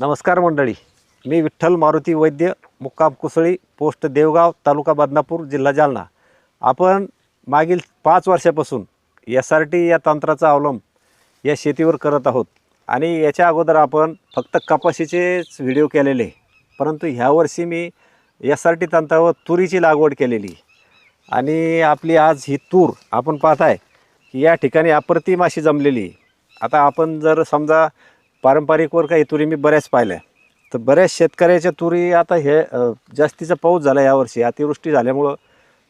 नमस्कार मंडळी. मी विठ्ठल मारुती वैद्य मुक्काम कुसळी पोस्ट देवगाव तालुका बदनापूर जिल्हा जालना. आपण मागील पाच वर्षापासून एस आर टी या तंत्राचा अवलंब या शेतीवर करत आहोत. आणि याच्या अगोदर आपण फक्त कपाशीचेच व्हिडिओ केलेले. परंतु ह्या वर्षी मी एस आर टी तंत्रावर तुरीची लागवड केलेली. आणि आपली आज ही तूर आपण पाहताय की या ठिकाणी अप्रतिम अशी जमलेली. आहे. आता आपण जर समजा पारंपरिकवर काही तुरी मी बऱ्याच पाहिल्या. तर बऱ्याच शेतकऱ्याच्या तुरी आता हे जास्तीचा पाऊस झाला यावर्षी अतिवृष्टी झाल्यामुळं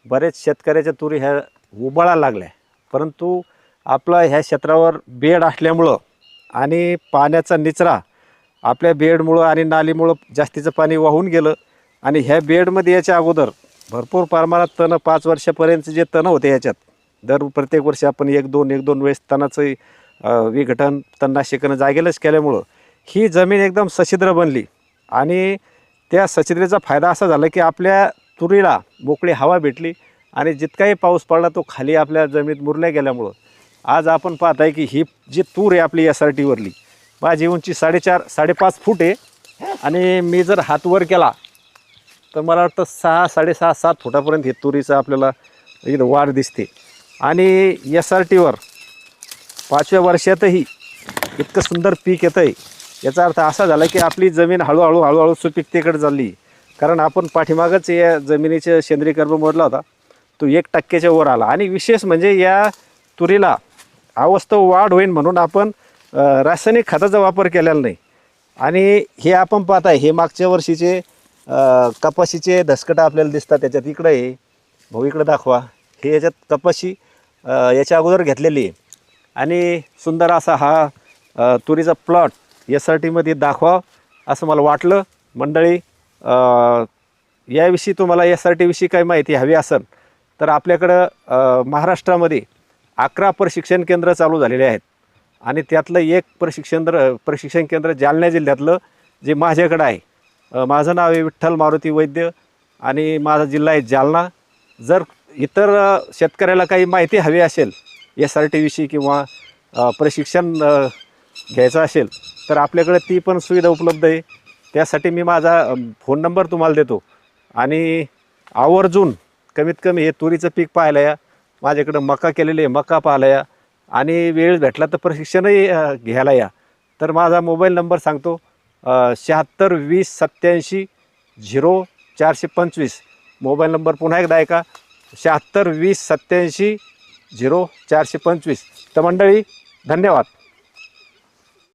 बरेच शेतकऱ्याच्या तुरी ह्या उबाळायला लागल्या. परंतु आपला ह्या क्षेत्रावर बेड असल्यामुळं आणि पाण्याचा निचरा आपल्या बेडमुळं आणि नालीमुळं जास्तीचं पाणी वाहून गेलं आणि ह्या बेडमध्ये याच्या अगोदर भरपूर प्रमाणात तण पाच वर्षापर्यंत जे तण होते याच्यात दर प्रत्येक वर्षी आपण एक दोन एक दोन वेळेस तणाचं विघटन तणनाशकनं जागेलच केल्यामुळं ही जमीन एकदम सच्छिद्र बनली. आणि त्या सच्छिद्रेचा फायदा असा झाला की आपल्या तुरीला मोकळी हवा भेटली आणि जितकाही पाऊस पडला तो खाली आपल्या जमिनीत मुरल्या गेल्यामुळं आज आपण पाहत आहे की ही जी तूर आहे आपली एस आर टीवरली माझी उंची साडेचार साडेपाच फूट आहे आणि मी जर हात वर केला तर मला वाटतं सहा साडेसहा सात फुटापर्यंत हे तुरीचं आपल्याला इथं वाढ दिसते. आणि एस आर टीवर पाचव्या वर्षातही इतकं सुंदर पीक येतं आहे याचा अर्थ असा झाला की आपली जमीन हळूहळू हळूहळू सुपीकतेकडे चालली. कारण आपण पाठीमागच या जमिनीचे सेंद्रिय कर्ब मोडला होता. तो एक टक्क्याच्या वर आला. आणि विशेष म्हणजे या तुरीला अवस्था वाढ होईल म्हणून आपण रासायनिक खताचा वापर केलेला नाही. आणि हे आपण पाहताय हे मागच्या वर्षीचे कपाशीचे धसकटं आपल्याला दिसतात. त्याच्यात इकडं आहे. भाऊ इकडं दाखवा. हे याच्यात कपाशी याच्या अगोदर घेतलेली आहे. आणि सुंदर असा हा तुरीचा प्लॉट एस आर टीमध्ये दाखवा असं मला वाटलं. मंडळी याविषयी तुम्हाला एस आर टीविषयी काही माहिती हवी असेल तर आपल्याकडं महाराष्ट्रामध्ये अकरा प्रशिक्षण केंद्र चालू झालेले आहेत. आणि त्यातलं एक प्रशिक्षण प्रशिक्षण केंद्र जालना जिल्ह्यातलं जे माझ्याकडं आहे. माझं नाव आहे विठ्ठल मारुती वैद्य आणि माझा जिल्हा आहे जालना. जर इतर शेतकऱ्याला काही माहिती हवी असेल एस आर टीविषयी किंवा प्रशिक्षण घ्यायचं असेल तर आपल्याकडे ती पण सुविधा उपलब्ध आहे. त्यासाठी मी माझा फोन नंबर तुम्हाला देतो. आणि आवर्जून कमीत कमी हे तुरीचं पीक पाहायला या. माझ्याकडं मका केलेली आहे मका पाहायला या. आणि वेळ भेटला तर प्रशिक्षणही घ्यायला या. तर माझा मोबाईल नंबर सांगतो शहात्तर वीस सत्याऐंशी झिरो चारशे पंचवीस. मोबाईल नंबर पुन्हा एकदा ऐका शहात्तर वीस सत्याऐंशी झिरो चारशे पंचवीस. तर मंडळी धन्यवाद.